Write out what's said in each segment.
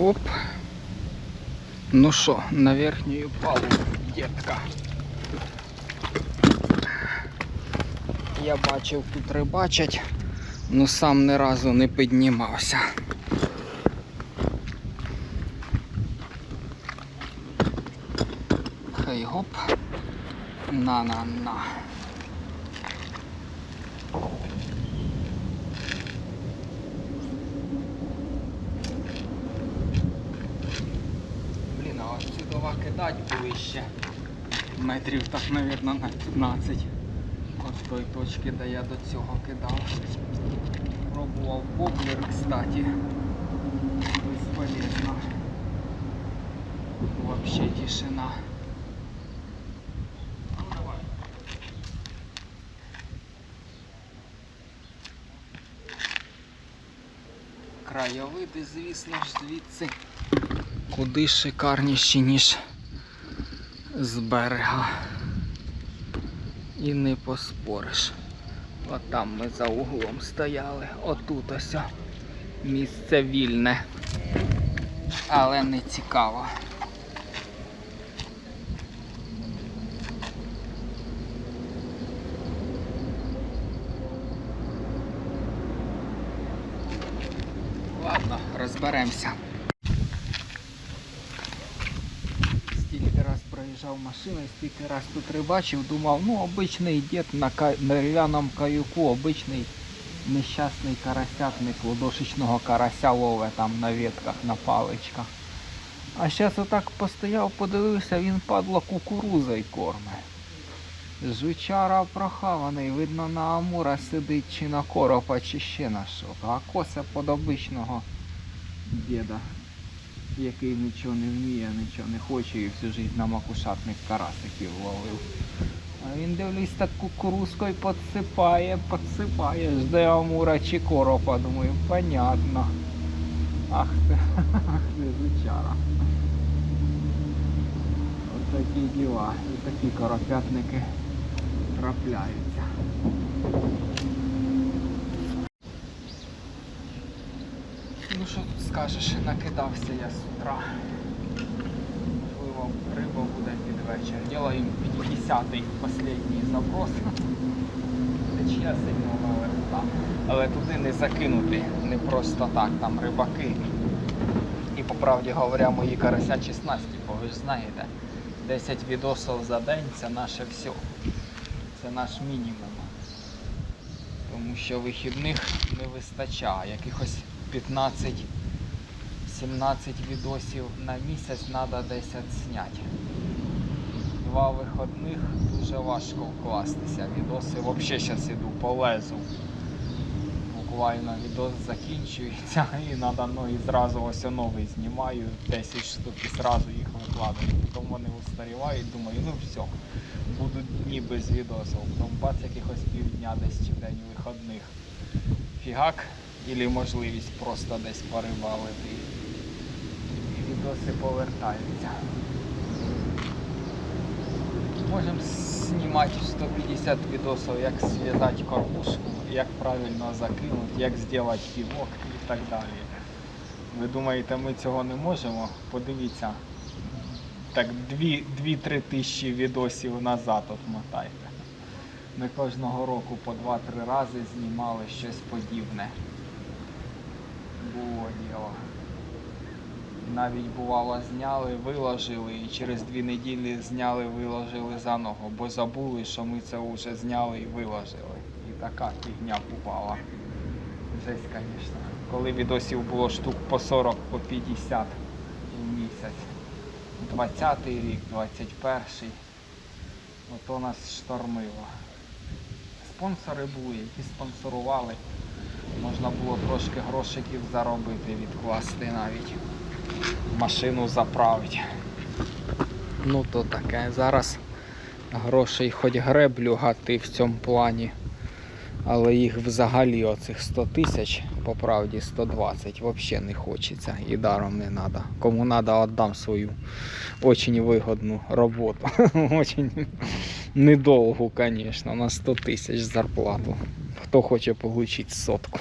Оп. Ну що, на верхню палубу, дітка. Я бачив, тут рибачать, но сам ні разу не піднімався. Хей гоп. На-на-на. Блін, а ось ці дова кидать були ще метрів так, мабуть, на 15. От той точки, де я до цього кидав. Пробував воблер, кстати. Безполезно. Вообще тишина. Ну. Краєвиди, звісно ж, звідси куди шикарніші, ніж з берега. І не поспориш. От там ми за углом стояли, отут ось місце вільне. Але не цікаво. Ладно, розберемося. Стільки раз проїжджав машиною, стільки раз тут рибачив, думав, ну обичний дід на ка- каюку, обичний нещасний карасятник ладошечного карася лове там на ветках, на паличках. А зараз отак постояв, подивився, він падло кукурузою корме. Жучара прохаваний, видно на амура сидить чи на коропа, чи ще на що. А коса под обичного діда, який нічого не вміє, нічого не хоче і всю життя на макушатних карасиків ловив. А він дивлюсь так кукурузкою підсипає, підсипає, жде амура чи коропа. Думаю, понятно. Ах ти, ах ти жучара. Ось такі діла. І такі коропятники трапляються. Ну що тут скажеш, накидався я з утра. Можливо, риба буде під вечір. Ділаємо 50-й останній заброс. Течія сильного верта. Але туди не закинути, не просто так, там рибаки. І по правді говоря, мої карасячі снасті, бо ви ж знаєте, 10 відосів за день це наше все. Це наш мінімум. Тому що вихідних не вистачає. Якихось 15 17 відосів на місяць треба 10 зняти. Два виходних дуже важко вкластися. Відоси взагалі зараз іду по лезу. Буквально відос закінчується і треба ну, і зразу ось новий знімаю, 10 штук і зразу їх викладаю. Потім вони устарівають, думаю, ну все, будуть дні без відосів. Потім бац якихось півдня десь чи день виходних. Фігак, або можливість просто десь порибалити. І відоси повертаються. Можемо знімати 150 відосів, як зв'язати кормушку, як правильно закинути, як зробити півок і так далі. Ви думаєте, ми цього не можемо? Подивіться. Так 2-3 тисячі відосів назад от мотайте. Ми кожного року по 2-3 рази знімали щось подібне. Було діло. Навіть бувало зняли, виложили і через дві неділі зняли, виложили заново, бо забули, що ми це вже зняли і виложили. І така фігня бувала. Жесть, звісно. Коли відосів було штук по 40, по 50 в місяць. 20-й рік, 21-й. Ото нас штормило. Спонсори були, які спонсорували. Можна було трошки грошиків заробити, відкласти навіть. Машину заправити. Ну то таке. Зараз грошей хоч греблю гати в цьому плані. Але їх взагалі оцих 100 тисяч, по правді 120, взагалі не хочеться і даром не треба. Кому треба, віддам свою очень вигодну роботу. Очень недовгу, звісно, на 100 тисяч зарплату. Хто хоче отримати сотку.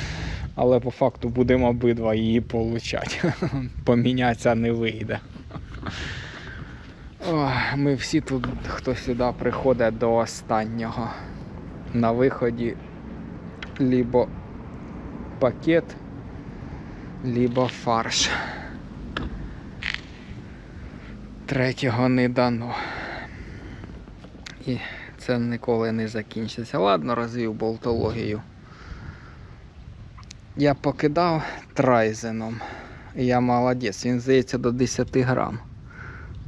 Але по факту будемо обидва її получати. Помінятися не вийде. Ми всі тут, хто сюди приходить до останнього. На виході либо пакет, либо фарш. Третього не дано. І це ніколи не закінчиться. Ладно, розвів болтологію. Я покидав трайзеном. Я молодець, він здається до 10 грам.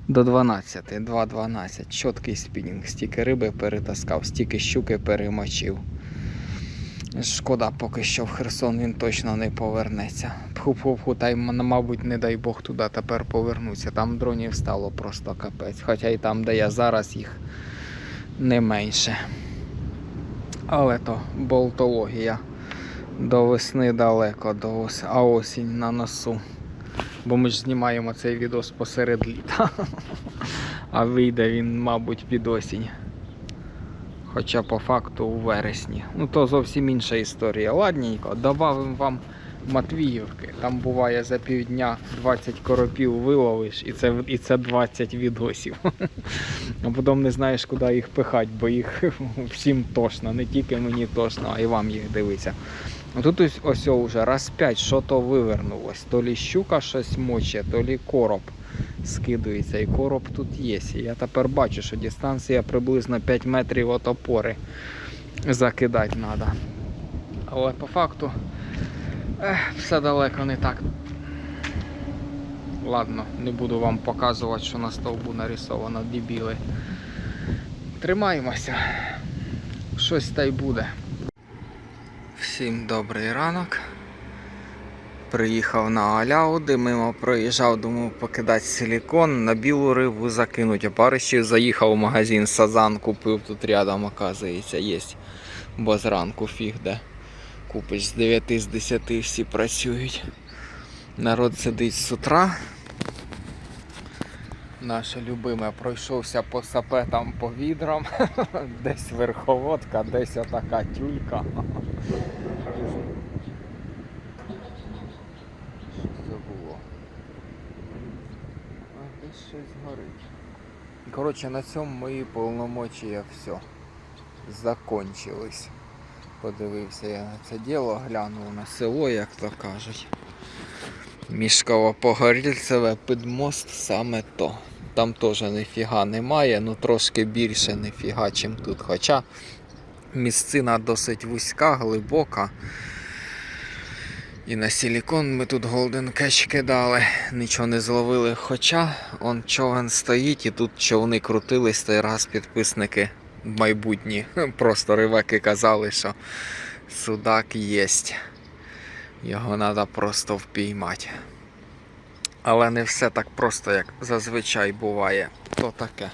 До 12, 2,12. Чіткий спінінг, стільки риби перетаскав, стільки щуки перемочив. Шкода, поки що в Херсон він точно не повернеться. Пху-пху-пху, та й, мабуть, не дай Бог туди тепер повернуться. Там дронів стало просто капець. Хоча і там, де я зараз, їх не менше. Але то болтологія. До весни далеко, до ос... а осінь на носу. Бо ми ж знімаємо цей відос посеред літа. А вийде він, мабуть, під осінь. Хоча по факту у вересні. Ну то зовсім інша історія. Ладненько, добавимо вам Матвіївки. Там буває за півдня 20 коропів виловиш, і це, і це 20 відосів. А потім не знаєш, куди їх пихати, бо їх всім тошно, не тільки мені тошно, а й вам їх дивиться. Тут ось, ось уже раз 5 що то вивернулось. То лі щука щось моче, то лі короб скидується. І короб тут є. Я тепер бачу, що дистанція приблизно 5 метрів від опори закидати треба. Але по факту ех, все далеко не так. Ладно, не буду вам показувати, що на стовбу нарисовано дебіли. Тримаємося. Щось та й буде. Всім добрий ранок. Приїхав на Аляуди, мимо проїжджав, думав покидати силікон, на білу рибу закинуть. А парищів заїхав в магазин Сазан, купив тут рядом, оказується, є. Бо зранку фіг де. Купиш з 9 з 10 всі працюють. Народ сидить з утра. Наше любиме пройшовся по сапетам по відрам. Десь верховодка, десь отака тюлька. Що це було? А десь щось горить. Коротше, на цьому мої повномочія все. Закончились. Подивився я на це діло, глянув на село, як то кажуть. Мішково Погорільцеве під мост саме то. Там теж ніфіга немає, ну трошки більше ніфіга, чим тут. Хоча місцина досить вузька, глибока. І на силікон ми тут Golden Catch кидали, нічого не зловили. Хоча он човен стоїть і тут човни крутились, той раз підписники майбутні. Просто риваки казали, що судак єсть. Його треба просто впіймати. Але не все так просто, як зазвичай буває. То таке.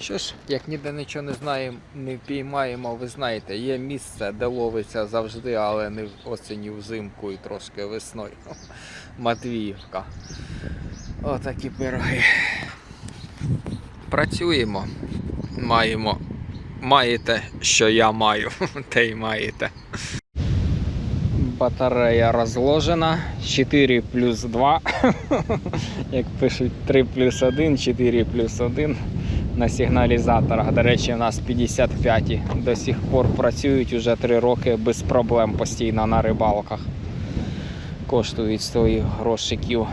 Що ж, як ніде нічого не знаємо, не впіймаємо, ви знаєте, є місце, де ловиться завжди, але не в осені взимку і трошки весною. Матвіївка. Отакі пироги. Працюємо. Маємо. Маєте, що я маю, те й маєте. Батарея розложена. 4 плюс 2. Як пишуть 3 плюс 1, 4 плюс 1 на сигналізаторах. До речі, у нас 55 до сих пор працюють уже 3 роки без проблем постійно на рибалках. Коштують своїх грошиків.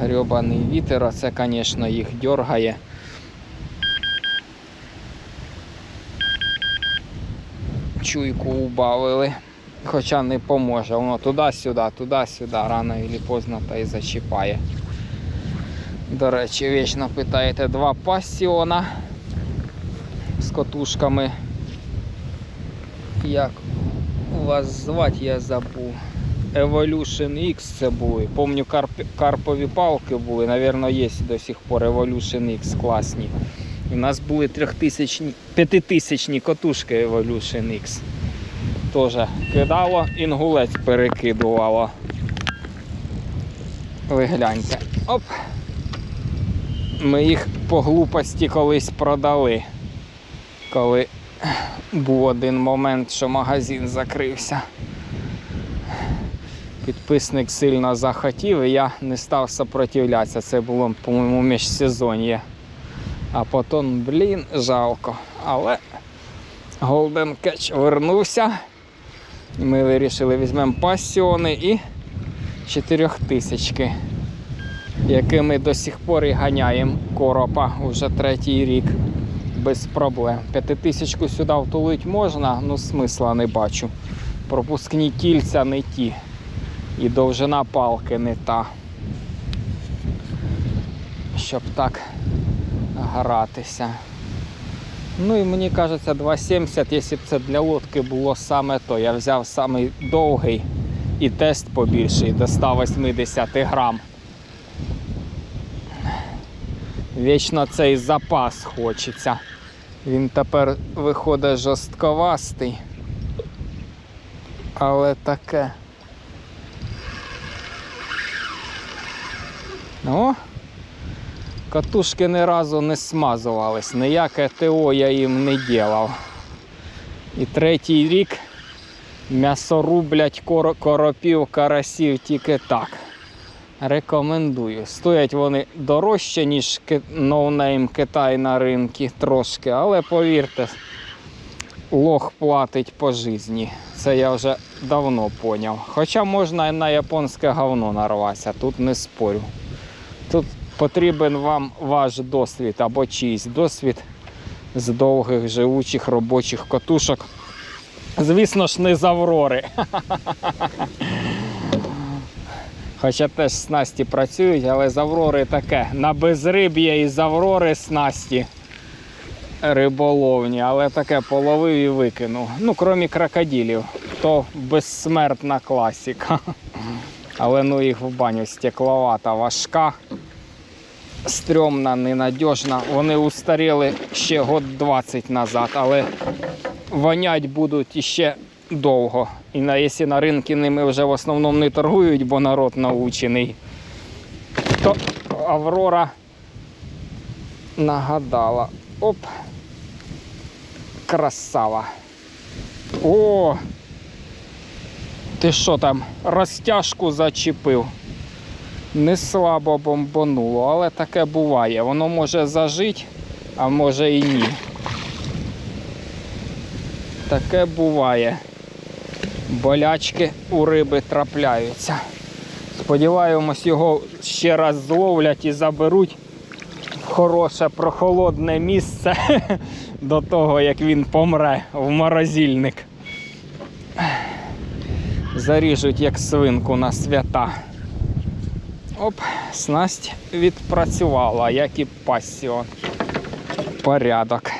Грьобаний вітер, це, звісно, їх дергає. Чуйку убавили. Хоча не поможе, воно туди-сюди, туди-сюди, рано чи поздно та й зачіпає. До речі, вічно питаєте два пасіона з котушками. Як вас звати, я забув. Evolution X це були. Помню, карп... карпові палки були, Навірно, є до сих пор Evolution X класні. У нас були трьохтисячні, п'ятитисячні котушки Evolution X. Теж кидало, інгулець перекидувало. Ви гляньте. Оп. Ми їх по глупості колись продали. Коли був один момент, що магазин закрився. Підписник сильно захотів, і я не став сопротивлятися. Це було, по-моєму, міжсезоньє. А потім, блін, жалко. Але Golden Catch вернувся. Ми вирішили візьмемо пасіони і чотирьохтисячки, якими до сих пор і ганяємо коропа уже третій рік без проблем. П'ятитисячку сюди втулити можна, ну смисла не бачу. Пропускні кільця не ті. І довжина палки не та. Щоб так гратися. Ну і мені кажеться 2,70, якщо б це для лодки було саме то. Я взяв самий довгий і тест побільший до 180 грам. Вічно цей запас хочеться. Він тепер виходить жорстковастий. Але таке. О, катушки ни разу не смазувались, ніяке ТО я їм не ділав. І третій рік м'ясо рублять коро- коропів, карасів тільки так. Рекомендую. Стоять вони дорожче, ніж ноунейм Китай на ринку трошки, але повірте, лох платить по житті. Це я вже давно поняв. Хоча можна і на японське говно нарватися, тут не спорю. Тут потрібен вам ваш досвід або чийсь досвід з довгих живучих робочих катушок. Звісно ж, не з Аврори. Хоча теж снасті працюють, але з Аврори таке. На безриб'я і з Аврори снасті риболовні, але таке половив і викинув. Ну, крім крокодилів, то безсмертна класіка. Але ну їх в баню стекловата, важка, стрьомна, ненадіжна. Вони устаріли ще год 20 назад, але вонять будуть іще довго. І на, якщо на ринку ними вже в основному не торгують, бо народ научений, то Аврора нагадала. Оп. Красава. О! Ти що там, розтяжку зачепив? Не слабо бомбануло, але таке буває. Воно може зажити, а може і ні. Таке буває. Болячки у риби трапляються. Сподіваємось, його ще раз зловлять і заберуть в хороше прохолодне місце до того, як він помре в морозильник. Заріжуть як свинку на свята. Оп, снасть відпрацювала, як і пасіон. Порядок.